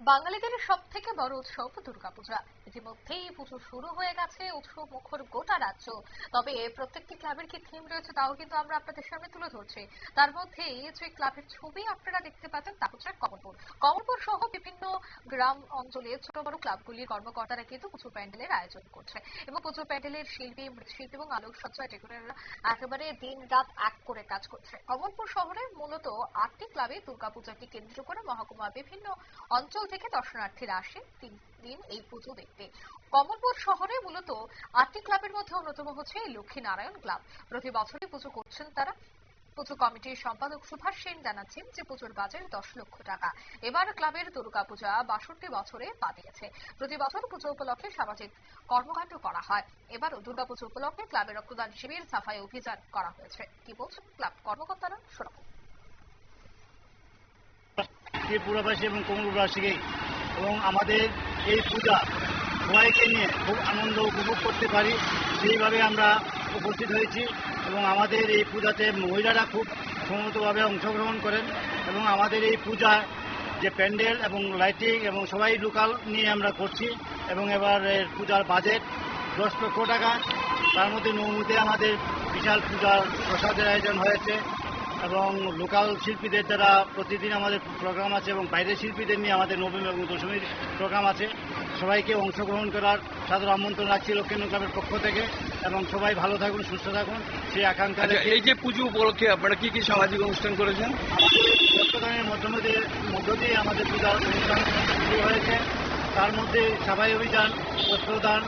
বাঙালিদের সব থেকে বড় উৎসব দুর্গাপূজা। ইতিমধ্যেই পুজো শুরু হয়ে গেছে উৎসব মুখর গোটা রাজ্য। তবে প্রত্যেকটি ক্লাবের কি থিম রয়েছে তাও কিন্তু আমরা আপনাদের সামনে তুলে ধরছি। তার মধ্যে যে ক্লাবের ছবি আপনারা দেখতে পাচ্ছেন তা হচ্ছে কমলপুর। কমলপুর সহ বিভিন্ন গ্রাম অঞ্চলে ছোট বড় ক্লাবগুলির কর্মকর্তারা কিন্তু পুজো প্যান্ডেলের আয়োজন করছে। এবং পুজো প্যান্ডেলের শিল্পী, মৃৎশিল্পী এবং আলোকসজ্জা ডেকোরেটররা একেবারে দিন রাত এক করে কাজ করছে। কমলপুর শহরে মূলত আটটি ক্লাবে দুর্গাপূজাকে কেন্দ্র করে মহকুমা বিভিন্ন অঞ্চল থেকে দর্শনার্থীরা আসে তিন দিন এই পুজো দেখতে। কমলপুর শহরে মূলত আটটি ক্লাবের মধ্যে অন্যতম হচ্ছে এই লক্ষ্মীনারায়ণ ক্লাব। প্রতি বছরই পুজো করছেন তারা। পুজো কমিটির সম্পাদক সুভাষ সেন জানাচ্ছেন যে পুজোর বাজেট দশ লক্ষ টাকা। এবার ক্লাবের দুর্গাপূজা বাষট্টি বছরে পা দিয়েছে প্রতি বছর পুজো উপলক্ষে সামাজিক কর্মকাণ্ড করা হয়। এবারও দুর্গাপুজো উপলক্ষে ক্লাবের রক্তদান শিবির সাফাই অভিযান করা হয়েছে। কি বলছেন ক্লাব কর্মকর্তারা? শোনাবো। ত্রিপুরাবাসী এবং কমলপুরবাসীকে এবং আমাদের এই পূজা সবাইকে নিয়ে খুব আনন্দ উপভোগ করতে পারি। সেইভাবে আমরা উপস্থিত হয়েছি এবং আমাদের এই পূজাতে মহিলারা খুব সমতভাবে অংশগ্রহণ করেন এবং আমাদের এই পূজা যে প্যান্ডেল এবং লাইটিং এবং সবাই লোকাল নিয়ে আমরা করছি এবং এবার পূজার বাজেট দশ লক্ষ টাকা। তার মধ্যে নৌমুতে আমাদের বিশাল পূজার প্রসাদের আয়োজন হয়েছে। এবং লোকাল শিল্পীদের দ্বারা প্রতিদিন আমাদের প্রোগ্রাম আছে এবং বাইরের শিল্পীদের নিয়ে আমাদের নবমী এবং দশমীর প্রোগ্রাম আছে সবাইকে অংশগ্রহণ করার সাদর আমন্ত্রণ রাখছি লক্ষ্মীন্দ্র ক্লাবের পক্ষ থেকে এবং সবাই ভালো থাকুন সুস্থ থাকুন। সেই আকাঙ্ক্ষা আচ্ছা এই যে পুজো উপলক্ষে আপনারা কি কি সামাজিক অনুষ্ঠান করেছেন? রক্তদানের মধ্যে মধ্য দিয়ে আমাদের পূজা অনুষ্ঠান শুরু হয়েছে। তার মধ্যে সাফাই অভিযান বস্ত্রদান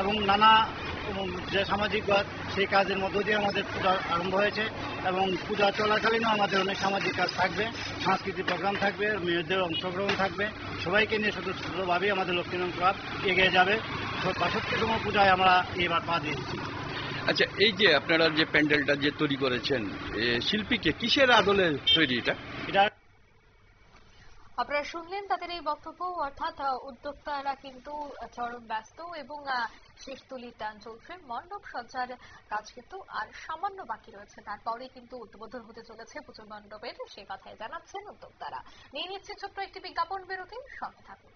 এবং নানা যে সামাজিক কাজ সেই কাজের মধ্য দিয়ে আমাদের পূজা আরম্ভ হয়েছে এবং পূজা চলাকালীনও আমাদের অনেক সামাজিক কাজ থাকবে সাংস্কৃতিক প্রোগ্রাম থাকবে মেয়েদের অংশগ্রহণ থাকবে। সবাইকে নিয়ে শুধু ছোটভাবেই আমাদের লক্ষ্মীনারায়ণ ক্লাব এগিয়ে যাবে। বাষট্টিতম পূজায় আমরা এবার পা দিয়েছি আচ্ছা এই যে আপনারা যে প্যান্ডেলটা যে তৈরি করেছেন শিল্পীকে কিসের আদলে তৈরি এটা? এটা আপনারা শুনলেন তাদের এই বক্তব্য। অর্থাৎ উদ্যোক্তারা কিন্তু চরম ব্যস্ত এবং শেষ তুলির টান চলছে। মণ্ডপ সজ্জার কাজ কিন্তু আর সামান্য বাকি রয়েছে। তারপরে কিন্তু উদ্বোধন হতে চলেছে পুজো মণ্ডপের। সে কথাই জানাচ্ছেন উদ্যোক্তারা। নিয়ে নিচ্ছে ছোট্ট একটি বিজ্ঞাপন বিরতি। সঙ্গে থাকুন।